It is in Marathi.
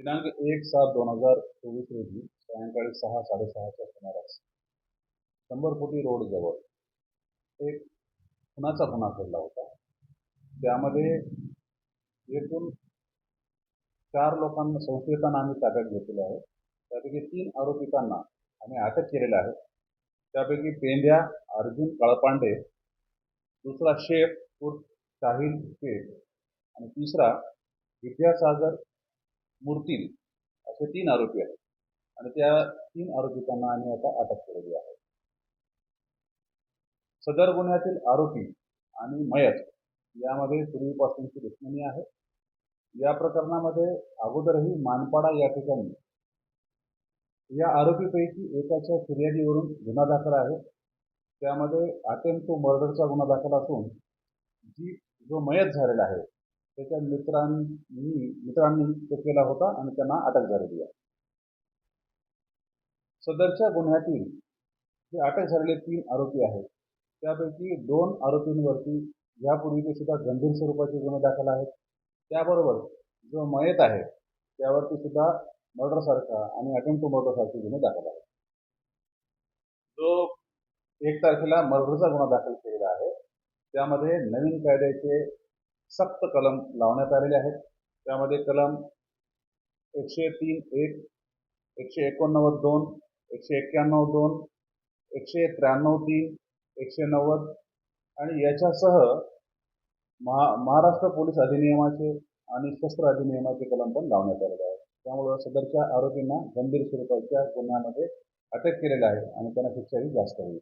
दिनांक एक सात दोन हजार चोवीस रोजी सायंकाळी सहा साडेसहाच्या सुमारास शंभर फुटी रोडजवळ एक खुनाचा गुन्हा घडला होता. त्यामध्ये एकूण चार लोकांना संशयितांना आम्ही ताब्यात घेतलेले आहे. त्यापैकी तीन आरोपितांना आम्ही अटक केलेलं आहे. त्यापैकी पेंड्या अर्जुन काळपांडे दुसरा शेख उर्फ साहिल शेख आणि तिसरा विद्यासागर मूर्तील असे तीन आरोपी आहेत. आणि त्या तीन आरोपितांना आम्ही आता अटक केलेली आहे. सदर गुन्ह्यातील आरोपी आणि मयत यामध्ये पूर्वीपासूनची दुश्मनी आहे. या प्रकरणामध्ये अगोदरही मानपाडा या ठिकाणी. या आरोपीपैकी एकाच्या फिर्यादीवरून गुन्हा दाखल आहे. त्यामध्ये अत्यंत टू मर्डरचा गुन्हा दाखल असून जी जो मयत झालेला आहे त्याच्या मित्रांनी मित्रांनी तो केला होता आणि त्यांना अटक झालेली आहे. सदरच्या गुन्ह्यातील जे अटक झालेले तीन आरोपी आहेत त्यापैकी दोन आरोपींवरती यापूर्वीचे सुद्धा गंभीर स्वरूपाचे गुन्हे दाखल आहेत. त्याबरोबर जो मयत आहे त्यावरती सुद्धा मर्डरसारखा आणि अटेम्प्ट मर्डरसारखे गुन्हे दाखल आहेत. जो एक तारखेला मर्डरचा गुन्हा दाखल केलेला आहे त्यामध्ये नवीन कायद्याचे सक्त कलम लावण्यात आलेले आहेत. त्यामध्ये कलम एकशे तीन एक एकशे एकोणनव्वद दोन एकशे एक्क्याण्णव दोन एकशे त्र्याण्णव तीन एकशे नव्वद आणि याच्यासह महा महाराष्ट्र पोलीस अधिनियमाचे आणि शस्त्र अधिनियमाचे कलम पण लावण्यात आलेले आहेत. त्यामुळं सदरच्या आरोपींना गंभीर स्वरूपाच्या गुन्ह्यामध्ये अटक केलेलं आहे आणि त्यांना शिक्षाही जास्त होईल.